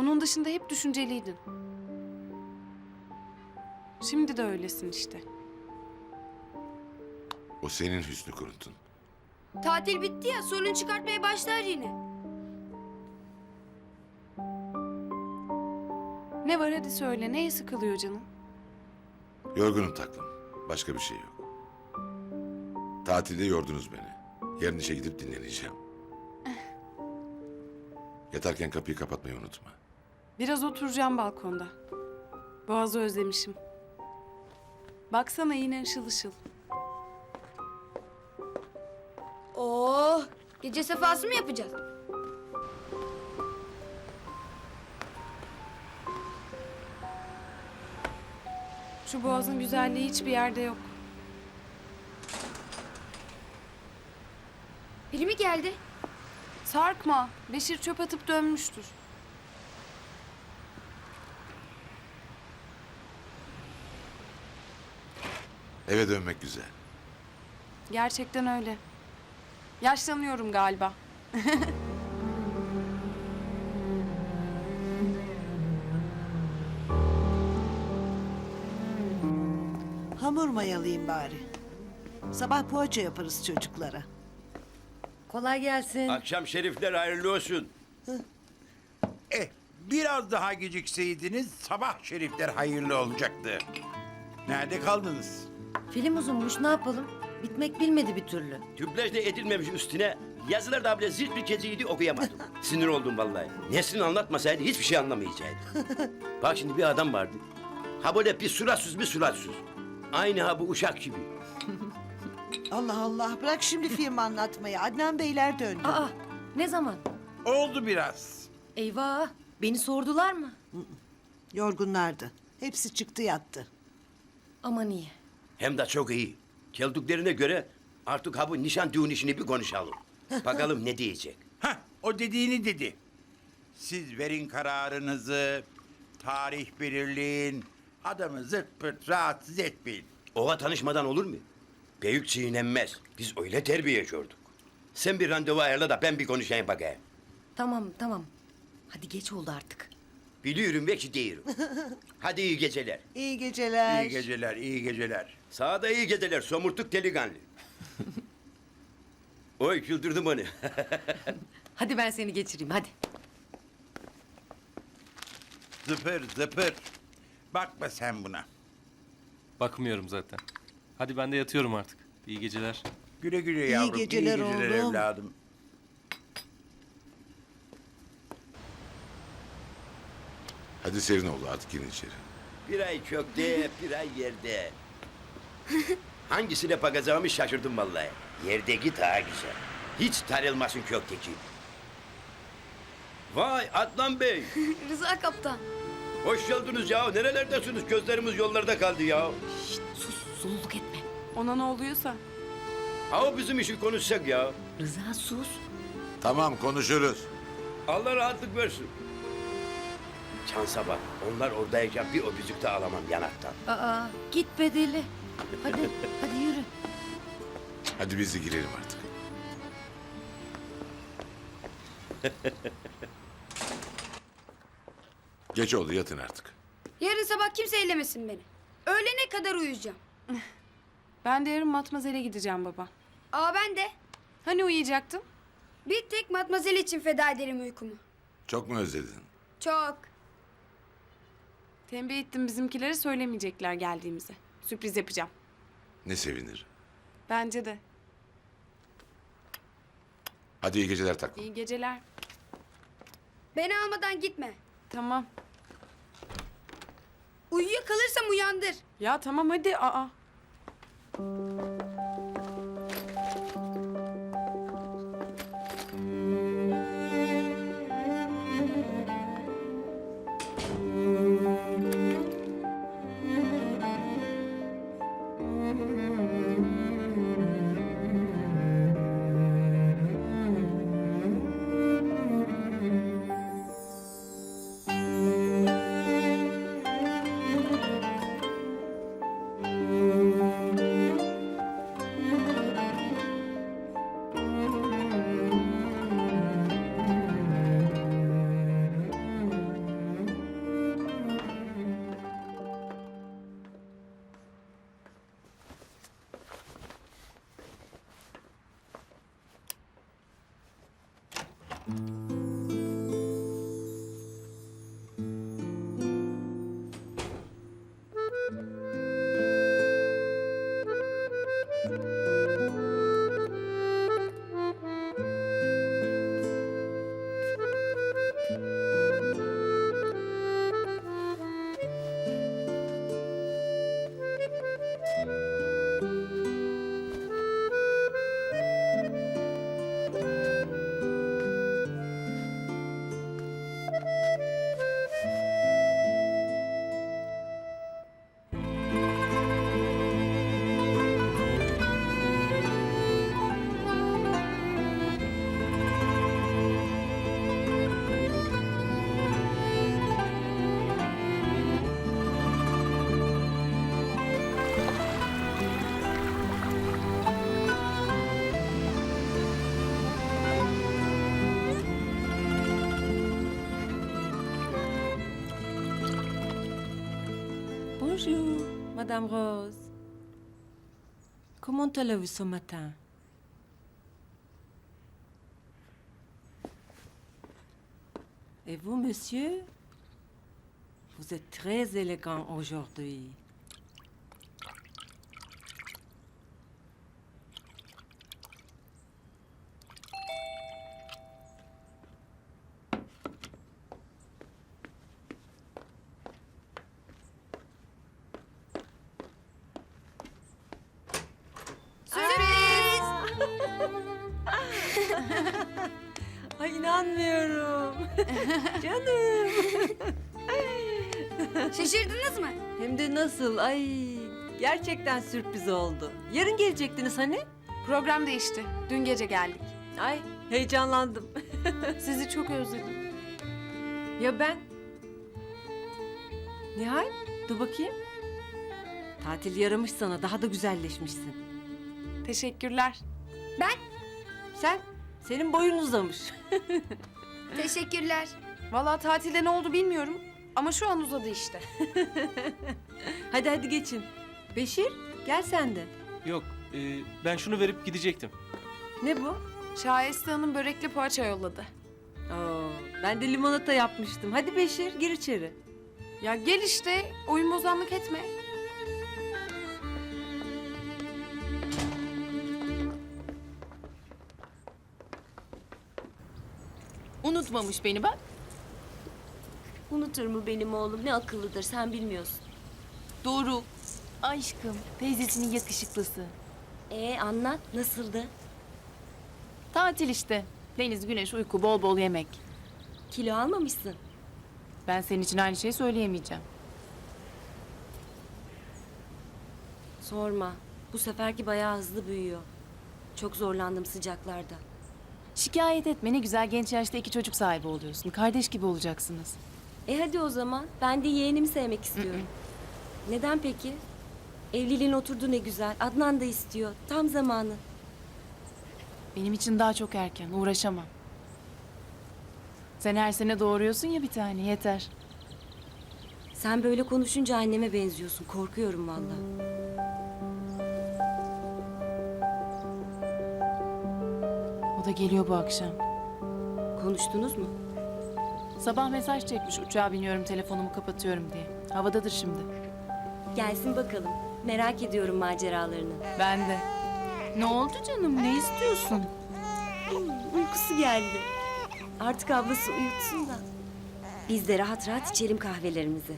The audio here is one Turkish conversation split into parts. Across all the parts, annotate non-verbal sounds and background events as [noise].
Onun dışında hep düşünceliydin. Şimdi de öylesin işte. O senin hüsnü kuruntun. Tatil bitti ya sorun çıkartmaya başlar yine. Ne var hadi söyle. Neye sıkılıyor canım? Yorgunum taklım. Başka bir şey yok. Tatilde yordunuz beni. Yarın işe gidip dinleneceğim. Yatarken kapıyı kapatmayı unutma. Biraz oturacağım balkonda. Boğazı özlemişim. Baksana yine ışıl ışıl. Oo, Oh, gece sefası mı yapacağız? Şu boğazın güzelliği hiçbir yerde yok. Biri mi geldi? Sarkma. Beşir çöp atıp dönmüştür. Eve dönmek güzel. Gerçekten öyle. Yaşlanıyorum galiba. [laughs] Hamur mayalayayım bari. Sabah poğaça yaparız çocuklara. Kolay gelsin. Akşam şerifler hayırlı olsun. Eh, biraz daha gecikseydiniz sabah şerifler hayırlı olacaktı. Nerede kaldınız? Film uzunmuş ne yapalım? Bitmek bilmedi bir türlü. Tüplaj da edilmemiş üstüne. Yazılar da bile zilt bir keziydi okuyamadım. [laughs] Sinir oldum vallahi. Nesrin anlatmasaydı hiçbir şey anlamayacaktı. [laughs] Bak şimdi bir adam vardı. Ha böyle bir suratsız bir suratsız. Aynı ha bu uşak gibi. [laughs] Allah Allah bırak şimdi film anlatmayı. Adnan Beyler döndü. Aa ne zaman? Oldu biraz. Eyvah beni sordular mı? Yorgunlardı. Hepsi çıktı yattı. Aman iyi. Hem de çok iyi. Geldiklerine göre artık ha bu nişan düğün işini bir konuşalım. [laughs] Bakalım ne diyecek. Hah, o dediğini dedi. Siz verin kararınızı, tarih belirleyin, adamı zırt pırt rahatsız etmeyin. Ova tanışmadan olur mu? Büyük çiğnenmez. Biz öyle terbiye gördük. Sen bir randevu ayarla da ben bir konuşayım bakayım. Tamam tamam. Hadi geç oldu artık. Biliyorum ve ki değilim. [laughs] Hadi iyi geceler. İyi geceler. İyi geceler, iyi geceler. Sağda iyi geceler somurtuk delikanlı. [laughs] Oy güldürdün beni. [laughs] Hadi ben seni geçireyim hadi. Zıpır zıpır. Bakma sen buna. Bakmıyorum zaten. Hadi ben de yatıyorum artık. İyi geceler. Güle güle İyi yavrum, geceler iyi geceler oğlum. evladım. Hadi serin oldu artık girin içeri. bir ay kökte, bir ay yerde. [laughs] Hangisine bakacağımı şaşırdım vallahi. Yerdeki daha güzel. Hiç tarılmasın kökteki. Vay Adnan Bey. [laughs] Rıza kaptan. Hoş geldiniz ya. Nerelerdesiniz? Gözlerimiz yollarda kaldı ya. Sus sululuk etme. Ona ne oluyorsa. Ha o bizim işi konuşsak ya. Rıza sus. Tamam konuşuruz. Allah rahatlık versin. Şansa bak. Onlar oradayken bir öpücük de alamam yanaktan. Aa git be deli. Hadi hadi yürü. Hadi biz de girelim artık. [laughs] Geç oldu yatın artık. Yarın sabah kimse eylemesin beni. Öğlene kadar uyuyacağım. Ben de yarın matmazele gideceğim baba. Aa ben de. Hani uyuyacaktım? Bir tek matmazel için feda ederim uykumu. Çok mu özledin? Çok. Tembih ettim bizimkilere söylemeyecekler geldiğimizi. Sürpriz yapacağım. Ne sevinir. Bence de. Hadi iyi geceler taklım. İyi geceler. Beni almadan gitme. Tamam. Uyuyakalırsam uyandır. Ya tamam hadi. Aa. Bonjour, Madame Rose. Comment allez-vous ce matin? Et vous, monsieur? Vous êtes très élégant aujourd'hui. İnanmıyorum. [laughs] Canım. [laughs] Şaşırdınız mı? Hem de nasıl? Ay gerçekten sürpriz oldu. Yarın gelecektiniz hani? Program değişti. Dün gece geldik. Ay heyecanlandım. [laughs] Sizi çok özledim. ya ben? Nihal dur bakayım. Tatil yaramış sana daha da güzelleşmişsin. Teşekkürler. Sen? Senin boyun uzamış. [laughs] Teşekkürler. Vallahi tatilde ne oldu bilmiyorum. Ama şu an uzadı işte. [laughs] hadi hadi geçin. Beşir gel sen de. Yok e, ben şunu verip gidecektim. Ne bu? Şahiste Hanım börekli poğaça yolladı. Oo, ben de limonata yapmıştım. Hadi Beşir gir içeri. Ya gel işte. Oyun bozanlık etme. Unutmamış beni bak. Unutur mu benim oğlum? Ne akıllıdır sen bilmiyorsun. Doğru. Aşkım, teyzesinin yakışıklısı. Ee anlat nasıldı? Tatil işte. Deniz, güneş, uyku, bol bol yemek. Kilo almamışsın. Ben senin için aynı şeyi söyleyemeyeceğim. Sorma. Bu seferki bayağı hızlı büyüyor. Çok zorlandım sıcaklarda. Şikayet etme ne güzel genç yaşta iki çocuk sahibi oluyorsun. Kardeş gibi olacaksınız. E hadi o zaman. Ben de yeğenimi sevmek istiyorum. [clears throat] Neden peki? Evliliğin oturdu ne güzel. Adnan da istiyor. Tam zamanı. Benim için daha çok erken. Uğraşamam. Sen her sene doğuruyorsun ya bir tane. Yeter. Sen böyle konuşunca anneme benziyorsun. Korkuyorum vallahi. O da geliyor bu akşam. Konuştunuz mu? Sabah mesaj çekmiş. Uçağa biniyorum, telefonumu kapatıyorum diye. Havadadır şimdi. Gelsin bakalım. Merak ediyorum maceralarını. Ben de. Ne oldu canım? Ne istiyorsun? Uykusu geldi. Artık ablası uyutsun da. Biz de rahat rahat içelim kahvelerimizi.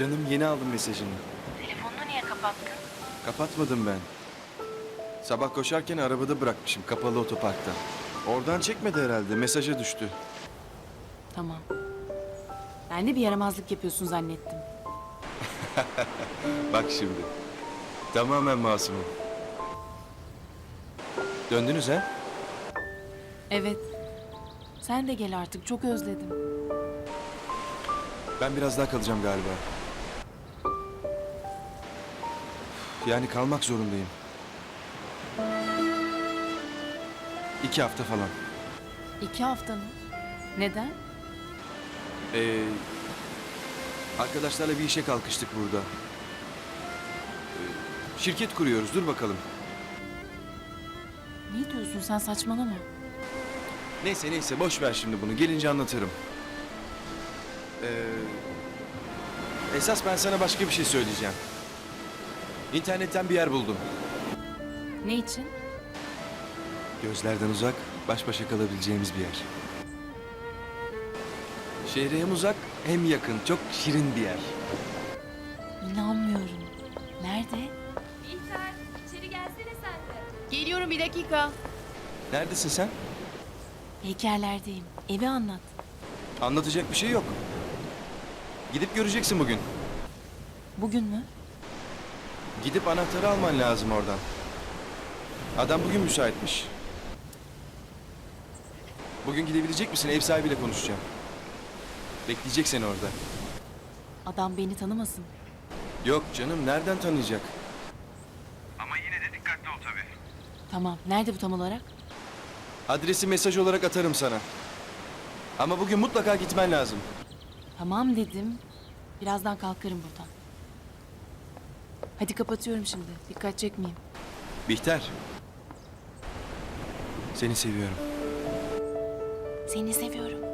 Canım yeni aldım mesajını. Telefonunu niye kapattın? Kapatmadım ben. Sabah koşarken arabada bırakmışım kapalı otoparkta. Oradan çekmedi herhalde mesaja düştü. Tamam. Ben de bir yaramazlık yapıyorsun zannettim. [laughs] Bak şimdi. Tamamen masumum. Döndünüz ha? Evet. Sen de gel artık. Çok özledim. Ben biraz daha kalacağım galiba. Yani kalmak zorundayım. İki hafta falan. İki hafta mı? Neden? Ee, arkadaşlarla bir işe kalkıştık burada. Ee, şirket kuruyoruz. Dur bakalım. Ne diyorsun sen saçmalama. Neyse neyse boş ver şimdi bunu. Gelince anlatırım. Ee, esas ben sana başka bir şey söyleyeceğim. İnternetten bir yer buldum. Ne için? Gözlerden uzak, baş başa kalabileceğimiz bir yer. Şehre hem uzak hem yakın. Çok şirin bir yer. İnanmıyorum. Nerede? İhtar, içeri gelsene sen de. Geliyorum bir dakika. Neredesin sen? Heykerlerdeyim. Evi anlat. Anlatacak bir şey yok. Gidip göreceksin bugün. Bugün mü? Gidip anahtarı alman lazım oradan. Adam bugün müsaitmiş. Bugün gidebilecek misin? Ev sahibiyle konuşacağım. Bekleyecek seni orada. Adam beni tanımasın. Yok canım nereden tanıyacak? Tamam. Nerede bu tam olarak? Adresi mesaj olarak atarım sana. Ama bugün mutlaka gitmen lazım. Tamam dedim. Birazdan kalkarım buradan. Hadi kapatıyorum şimdi. Dikkat çekmeyeyim. Bihter. Seni seviyorum. Seni seviyorum.